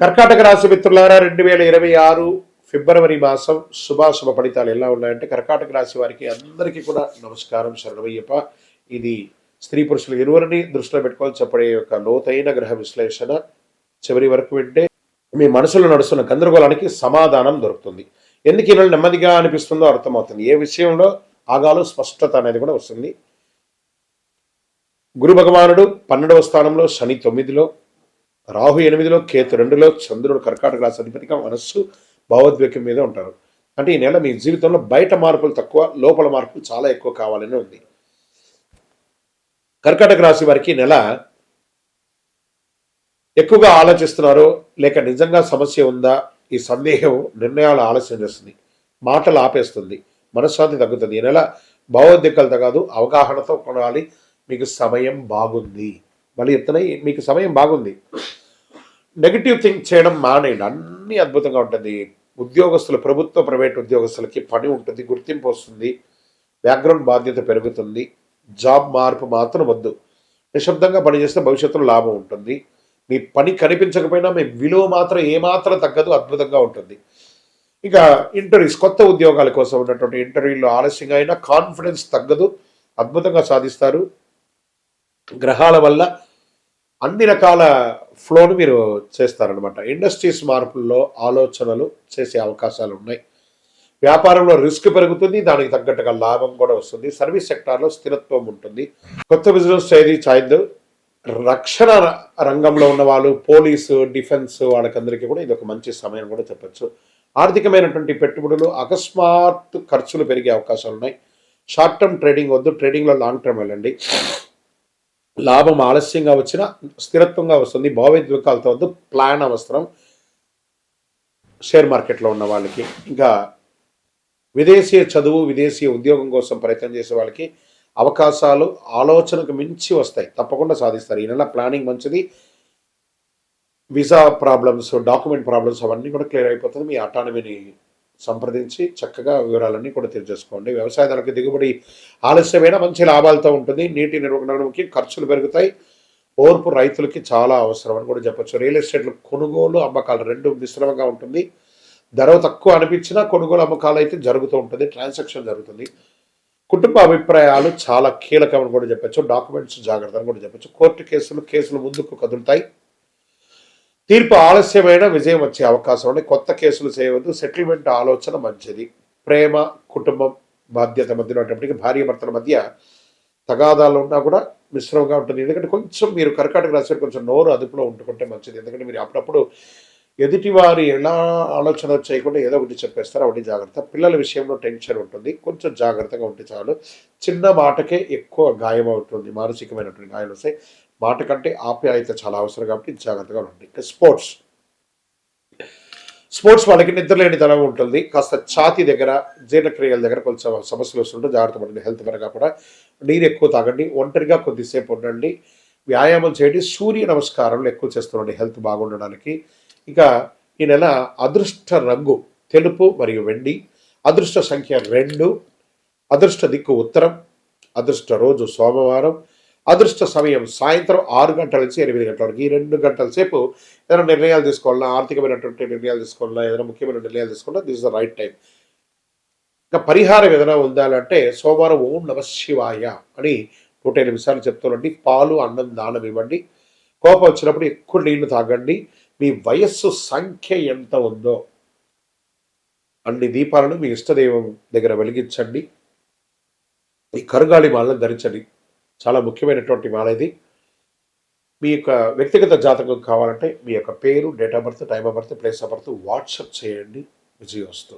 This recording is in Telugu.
కర్కాటక రాశి మిత్రులారా రెండు వేల ఇరవై ఆరు ఫిబ్రవరి మాసం శుభాశుభ ఫలితాలు ఎలా ఉన్నాయంటే కర్కాటక రాశి వారికి అందరికీ కూడా నమస్కారం శరణమయ్యప్ప. ఇది స్త్రీ పురుషులు ఇరువురిని దృష్టిలో పెట్టుకోవాలి చెప్పడే యొక్క లోతైన గ్రహ విశ్లేషణ. చివరి వరకు వింటే మీ మనసులో నడుస్తున్న గందరగోళానికి సమాధానం దొరుకుతుంది. ఎందుకు ఈ నెమ్మదిగా అనిపిస్తుందో అర్థమవుతుంది. ఏ విషయంలో ఆగాలో స్పష్టత అనేది కూడా వస్తుంది. గురు భగవానుడు పన్నెండవ స్థానంలో శని తొమ్మిదిలో రాహు ఎనిమిదిలో కేతు రెండులో చంద్రుడు కర్కాటక రాశి అధిపతిగా మనస్సు భావోద్వేగం మీద ఉంటారు. అంటే ఈ నెల మీ జీవితంలో బయట మార్పులు తక్కువ లోపల మార్పులు చాలా ఎక్కువ కావాలని ఉంది. కర్కాటక రాశి వారికి నెల ఎక్కువగా ఆలోచిస్తున్నారో లేక నిజంగా సమస్య ఉందా? ఈ సందేహం నిర్ణయాలు ఆలస్యం చేస్తుంది. మాటలు ఆపేస్తుంది. మనశ్శాంతి తగ్గుతుంది. ఈ నెల భావోద్వేగాలతో కాదు అవగాహనతో కొనాలి. మీకు సమయం బాగుంది. మళ్ళీ చెప్తున్నాయి మీకు సమయం బాగుంది. నెగిటివ్ థింక్ చేయడం మానేయండి. అన్ని అద్భుతంగా ఉంటుంది. ఉద్యోగస్తులు ప్రభుత్వ ప్రైవేట్ ఉద్యోగస్తులకి పని ఉంటుంది గుర్తింపు వస్తుంది బ్యాక్గ్రౌండ్ బాధ్యత పెరుగుతుంది జాబ్ మార్పు మాత్రం వద్దు. నిశ్శబ్దంగా పనిచేస్తే భవిష్యత్తులో లాభం ఉంటుంది. మీ పని కనిపించకపోయినా మీ విలువ మాత్రం ఏమాత్రం తగ్గదు అద్భుతంగా ఉంటుంది. ఇక ఇంటర్వ్యూస్ కొత్త ఉద్యోగాల కోసం ఉన్నటువంటి ఇంటర్వ్యూలో ఆలస్యంగా అయినా కాన్ఫిడెన్స్ తగ్గదు అద్భుతంగా సాధిస్తారు. గ్రహాల వల్ల అన్ని రకాల ఫ్లోను మీరు చేస్తారనమాట ఇండస్ట్రీస్ మార్పుల్లో ఆలోచనలు చేసే అవకాశాలు ఉన్నాయి వ్యాపారంలో రిస్క్ పెరుగుతుంది దానికి తగ్గట్టుగా లాభం కూడా వస్తుంది. సర్వీస్ సెక్టార్లో స్థిరత్వం ఉంటుంది. కొత్త బిజినెస్ ఏది చాయిద్దు. రక్షణ రంగంలో ఉన్న వాళ్ళు పోలీసు డిఫెన్స్ వాళ్ళకందరికీ కూడా ఇది ఒక మంచి సమయం కూడా చెప్పొచ్చు. ఆర్థికమైనటువంటి పెట్టుబడులు అకస్మాత్ ఖర్చులు పెరిగే అవకాశాలు ఉన్నాయి షార్ట్ టర్మ్ ట్రేడింగ్ వద్దు. ట్రేడింగ్లో లాంగ్ టర్మ్ వెళ్ళండి. లాభం ఆలస్యంగా వచ్చినా స్థిరత్వంగా వస్తుంది. భావోద్వేగాలతో వద్దు ప్లాన్ అవసరం. షేర్ మార్కెట్లో ఉన్న వాళ్ళకి ఇంకా విదేశీయ చదువు విదేశీయ ఉద్యోగం కోసం ప్రయత్నం చేసే వాళ్ళకి అవకాశాలు ఆలోచనకు మించి వస్తాయి. తప్పకుండా సాధిస్తారు. ఈ నెల ప్లానింగ్ మంచిది. వీసా ప్రాబ్లమ్స్ డాక్యుమెంట్ ప్రాబ్లమ్స్ అవన్నీ కూడా క్లియర్ అయిపోతుంది మీ అటానమీని సంప్రదించి చక్కగా వివరాలన్నీ కూడా తెలియజేసుకోండి. వ్యవసాయదారులకు దిగుబడి ఆలస్యమైన మంచి లాభాలతో ఉంటుంది. నీటి నిర్వహణకి ఖర్చులు పెరుగుతాయి. ఓర్పు రైతులకి చాలా అవసరం అని కూడా చెప్పొచ్చు. రియల్ ఎస్టేట్లో కొనుగోలు అమ్మకాలు రెండు మిశ్రమంగా ఉంటుంది. ధర తక్కువ అనిపించినా కొనుగోలు అమ్మకాలు అయితే జరుగుతూ ఉంటుంది. ట్రాన్సాక్షన్ జరుగుతుంది. కుటుంబ అభిప్రాయాలు చాలా కీలకమని కూడా చెప్పొచ్చు. డాక్యుమెంట్స్ జాగ్రత్త అని కూడా చెప్పొచ్చు. కోర్టు కేసులు కేసులు ముందుకు కదులుతాయి. తీర్పు ఆలస్యమైన విజయం వచ్చే అవకాశం ఉంది. కొత్త కేసులు చేయవద్దు. సెటిల్మెంట్ ఆలోచన మంచిది. ప్రేమ కుటుంబం బాధ్యత మధ్యలో ఉన్నప్పటికీ భార్య భర్తల మధ్య తగాదాలు ఉన్నా కూడా మిశ్రమంగా ఉంటుంది. ఎందుకంటే కొంచెం మీరు కర్కాటక రాసే కొంచెం నోరు అదుపులో ఉంటుకుంటే మంచిది. ఎందుకంటే మీరు అప్పుడప్పుడు ఎదుటివారి ఎలా ఆలోచన చేయకుండా ఏదో ఒకటి చెప్పేస్తారు. ఒకటి జాగ్రత్త. పిల్లల విషయంలో టెన్షన్ ఉంటుంది. కొంచెం జాగ్రత్తగా ఉంటే చాలు. చిన్న మాటకే ఎక్కువ గాయం అవుతుంది మానసికమైనటువంటి గాయాలు వస్తాయి. మాట కంటే ఆప్యాయత చాలా అవసరం కాబట్టి జాగ్రత్తగా ఉండండి. ఇంకా స్పోర్ట్స్. స్పోర్ట్స్ వాళ్ళకి నిద్రలేని ధనం ఉంటుంది. కాస్త ఛాతీ దగ్గర జీర్ణక్రియల దగ్గర కొంచెం సమస్యలు వస్తుంటే జాగ్రత్త పడండి. హెల్త్ పరంగా కూడా నీరు ఎక్కువ తాగండి. ఒంటరిగా కొద్దిసేపు ఉండండి. వ్యాయామం చేయండి. సూర్య నమస్కారంలు ఎక్కువ చేస్తుండండి. హెల్త్ బాగుండడానికి. ఇక ఈ నెల అదృష్ట రంగు తెలుపు మరియు వెండి. అదృష్ట సంఖ్య రెండు. అదృష్ట దిక్కు ఉత్తరం. అదృష్ట రోజు సోమవారం. అదృష్ట సమయం సాయంత్రం ఆరు గంటల నుంచి ఎనిమిది గంటల వరకు. ఈ రెండు గంటల సేపు ఏదైనా నిర్ణయాలు తీసుకోవాలన్నా ఆర్థికమైనటువంటి నిర్ణయాలు తీసుకోవాలన్నా ఏదైనా ముఖ్యమైన నిర్ణయాలు తీసుకోవాలన్నా దిస్ ద రైట్ టైం ఇంకా పరిహారం ఏదైనా ఉండాలంటే సోమవారం ఓం నమ శివాయ అని నూట ఎనిమిది సార్లు చెప్తానండి పాలు అన్నం దానం ఇవ్వండి. కోపం వచ్చినప్పుడు ఎక్కువ నీళ్ళు తాగండి. మీ వయస్సు సంఖ్య ఎంత ఉందో అన్ని దీపాలను మీ ఇష్టదైవం దగ్గర వెలిగించండి. ఈ కరుగాలి మాలను ధరించండి. చాలా ముఖ్యమైనటువంటి మాల ఇది. మీ యొక్క వ్యక్తిగత జాతకం కావాలంటే మీ యొక్క పేరు date of birth time of birth place of birth WhatsApp చేయండి. విజయోస్తు